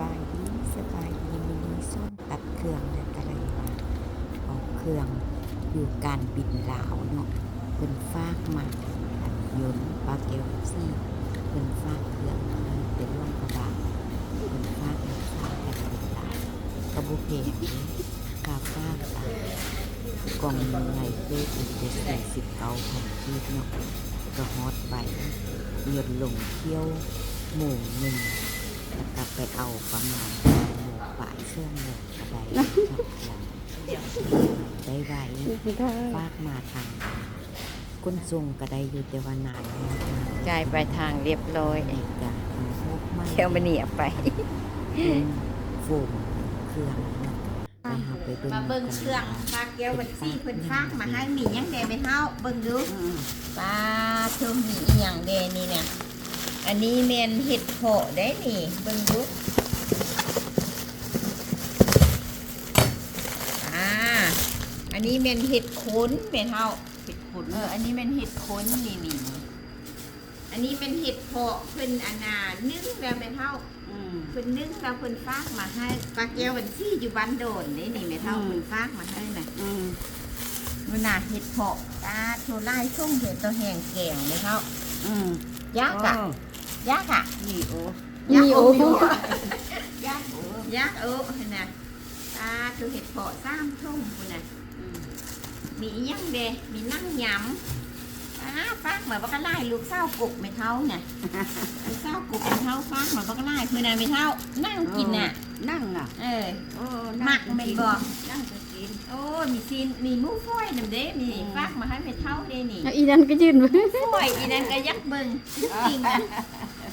บายดีสบายดีมินิส้มตัดเครื่องและกะไรว่าออกเครื่องอยู่การบินลาวเนาะเพิ่นฝากมาอันยนต์ปลาเกลซี่เพิ่นฝากเครื่องมาเป็นร่องกระบาดเพิ่นฝากมาฝากกันบินลาวกระบุเพงกาฝากอะกล่องใหญ่เฟซอีกเจ็ดสิบเก้าพันกีบเนาะก็ฮอตไปหยดลงเที่ยวหมู่หนึ่ง กลับไปเอาประมาณหมูป่ายช่วงหมูกระไดได้ไว้ฟากมาทางก้นทรงกระไดอยู่แต่ว่านานแล้วนะจ่ายไปทางเรียบร้อยไอ้กะมันพกไม่เที่ยวมาเหนียไปเป็นโฟมเครื่องเนาะไปหาไปเบิ่งมาเบิ่งกันเครื่องปลาแก้วบัญชีเพิ่นฟากมาให้มีหยังแดไปเฮาเบิ่งดูปลาเทิมมีอีหยังแดนี่เนี่ย อันนี้แม่นเห็ดเพาะได้นี่เบิ่งดูอ่าอันนี้แม่นเห็ดขนแม่นเฮาเห็ดขนเอออันนี้แม่นเห็ดขนนี่นี่อันนี้เป็นเห็ดเพาะเพิ่นอันน่ะนึ่งแล้วแม่นเฮาเพิ่นนึ่งแล้วเพิ่นฟากมาให้ปลาแก้วบัญชีอยู่บ้านโดนนี่นี่แม่เท่าอืมเพิ่นฟากมาให้น่ะมันน่ะเห็ดเพาะตาโทไล่ช่งเห็ดตัวแห้งแกงแม่เท่ายักษ์อะยักษ์อะนี่โอยักษ์โอ้โอ้ยักษ์โอ้ยักษ์โอ้เห็นน่ะตาตัวเห็ดเพาะสามช่งพุ่นน่ะมีอีหยังเดมีนั่งยำอ้าฟากมาบักกะ ไล่ลูกเศร้ากบไม่เท่าเนี่ยลูกเศร้ากบไม่เท่าฟากมาบักกะไล่เพื่อนน่ะไม่เท่านั่งกินน่ะนั่งอะเออโอ้หมักแม่นบ่นั่งจะกินโอ้ยมีซีนมีหมูฝอยนำเด้มีอืมฟากมาให้ไปเท่าเด้นี่อีนั่นก็ยืนไว้ฝอยอีนั่นก็ยักเบิ่งจริงอะ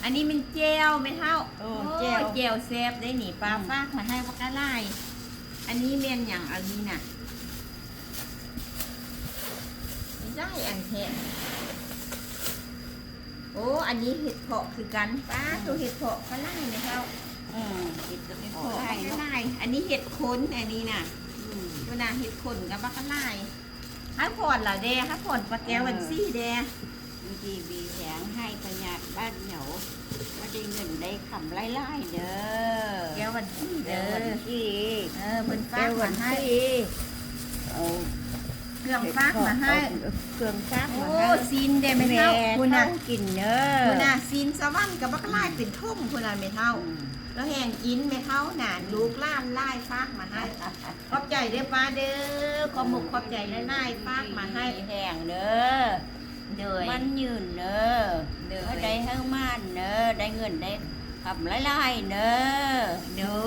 อันนี้มันเจลไม่เท่าโอ้โอ้เจล เจลเซฟได้นี่ปลาอืมฟากมาให้วักกะไลอันนี้เมียนอย่างอันนี้น่ะไม่ได้อันแท้โอ้ อันนี้เห็ดเพาะคือกันป้าตัวเห็ดเพาะกะไลไม่เท่าอืมกินก็ไม่เห็ดพอเพาะได้กะเนาะไลอันนี้เห็ดค้นอันนี้น่ะอืมเวลาเห็ดขนกับบักกะไล่ให้ผ่อนล่ะเด้ให้ผ่อนปลาแก้ววันซี่เด้มี ดีมีแสงให้ประหยัดบ้านเหนียวไม่ได้เงินได้คำไล่ไล่เด้อแก้ววันซี่เด้เด้ออที่เออเพิ่นแก้ฟากววัมานให้ที่เอาเครื่องฟากมาให้ เครื่องซักโอ้มาให้ซีนเด้ไม่แม่เท่าคุณน่ะเท่ากินเด้อคุณน่ะซีนสวรรค์กับบักกะไล่เป็นทุ่มคุณน่ะไม่เท่าอืมแล้วแหงกินไม่เท่าน่ะลูกล้านไล่ฟากมาให้ ขอบใจเด้อป้าเด้อขอบมุกขอบใจไล่ๆฟากมาให้แห้งเด้อเด้อ มันยืนเด้อ เด้อ ก็ได้ให้มานเด้อได้ เงินได้คำไล่ไล่เด้อเด้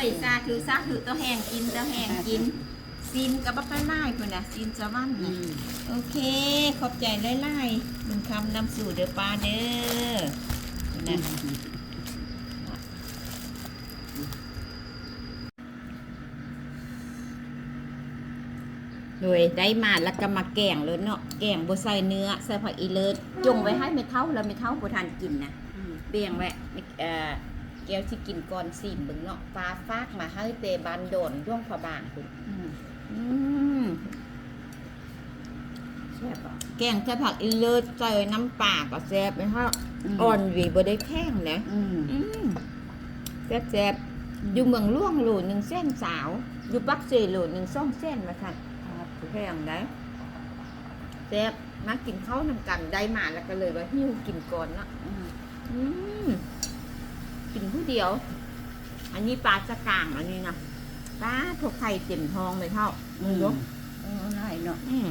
อสาธุสาธุตัวแหงกินตัวแหงกินซีนกับบักกะไล่คุณน่ะซีนสวรรค์อืน่ะมโอเค ขอบใจไล่ๆมึงคำนำสู่เด้อปลาเด้อนะโดยได้มาแล้วก็มาแกงเลยเนาะแกงบใส่เนื้อใส่ผักอีเลิศจงไว้ให้ไม่เท่าแล้วไม่เท่าบ่ทานกินนะอืม เบี่ยงไว้เอ่อแก้วที่กินก่อนสิมึงเนาะปลาฟากมาให้เตบานโดนร่วงฝาบางคุณอืมอืมแซ่บอะแกงใส่ผักอีเลิศใส่น้ำปลาก็แซ่บไหมฮะอ่อนหวีบ่ได้แข้งนะอืมอืมแซ่บแซ่บอยู่เมืองล่วงโหลหนึ่งเส้นสาว อยู่ปักเซโหลหนึ่งซ่องเส้นมาค่ะครับแพงได้แซ่บมากินข้าวนำกันได้มาแล้วก็เลยว่าหิ้วกินก่อนเนาะอืมอืม กินผู้เดียว อันนี้ปลาจะกลางอันนี้นะปลาพวกไข่เต็มท้องเลยเท่าอืมเออได้เนาะอืม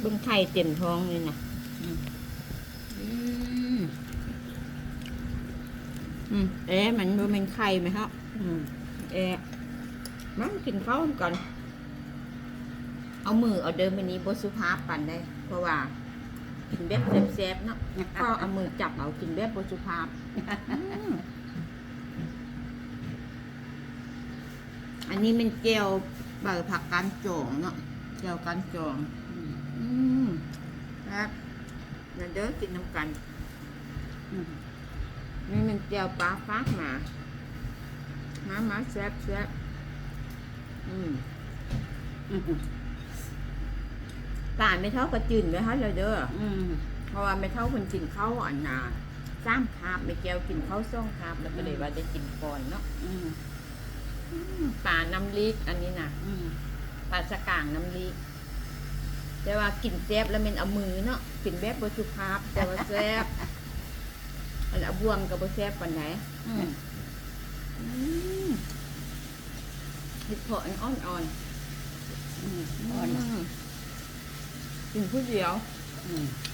เบึงไข่เต็มท้องเลยนะอืมอืมเอ๊ะมันบ่เป็นไข่ไหมครับอืมเอ๊ะมันกินข้าวก่อน เอามือเอาเดินวันนี้บสุภาพปันได้ เพราะว่า กินแบบแซ่บๆเนาะก็เอามือจับเอากินแบบบสุภาพอืมอันนี้มันเจลเบอร์ผักการจองเนาะเจลการจองอืมอืมครับเดี๋ยวเด้อกินน้ำกันอืมนี่มันเจียวปลาฟากมามามาแซ่บแซ่บอืมอืม ตาไม่เท่ากับจืนไหมคะเราเด้ออืมเพราะว่าไม่เท่าคนกินข้าวอ่อนนาสามคาบไม่แก้วกินข้าวซ่องคาบแล้วก็เลยว่าจะกินก่อนเนาะอืมอืมปลาน้ำลีกอันนี้นะอืมปลาสะกางน้ำลีกแต่ว่ากินแซ่บแล้วมันเอามือเนาะกินแบบบสุภาพแต่ว่าแซ่บอันเอาบวงกับบแซ่บปานไหนอืมอืมเห็ดเพาะอ่อนอ่อนอืมๆอ่อน มกินผู้เดียวอืมอ